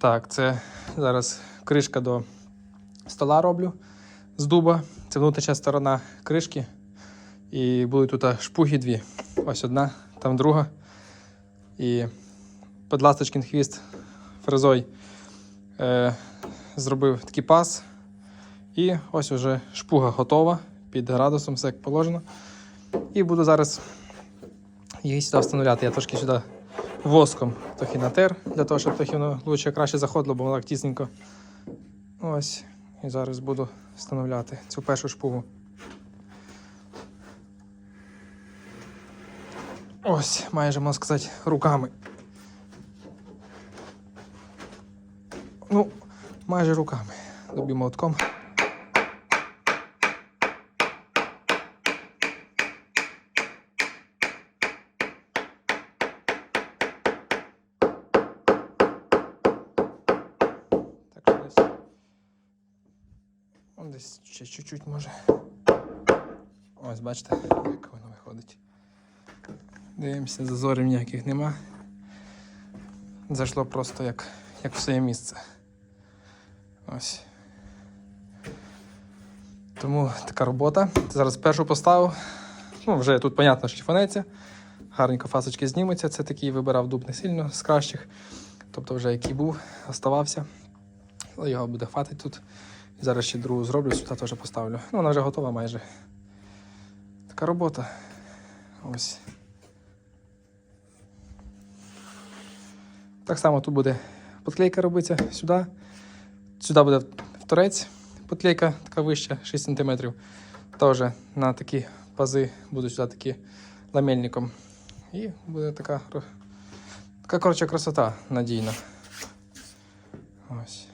Так, це зараз кришка до стола роблю з дуба. Це внутрішня сторона кришки. І будуть тут шпуги дві. Ось одна, там друга. І під ласточкин хвіст фрезой е, зробив такий пас. І ось уже шпуга готова під градусом, все як положено. І буду зараз її сюди встановляти. Я трошки сюди воском трохи натер, для того, щоб трохи воно лучше краще заходило, бо воно так тісненько. Ось. І зараз буду встановляти цю першу шпугу. Ось, майже можна сказати, руками. Ну, майже руками. Добі молотком. Так що десь. Он десь ще чуть-чуть може. Ось, бачите, як воно виходить. Дивимося, зазорів ніяких нема. Зайшло просто як, як в своє місце. Ось. Тому така робота. Зараз першу поставив. Ну, вже тут, понятно, що фанеться. Гарненько фасочки знімуться. Це такий вибирав дуб не сильно з кращих. Тобто вже який був, оставався. Його буде хватить тут. Зараз ще другу зроблю, сюди теж поставлю. Ну, вона вже готова майже. Така робота. Ось. Так само тут буде подклейка робиться сюди. Сюди буде вторець, подклейка така вища, 6 см. Теж на такі пази будуть сюди такі ламельником. І буде така, така коротше, красота надійна. Ось.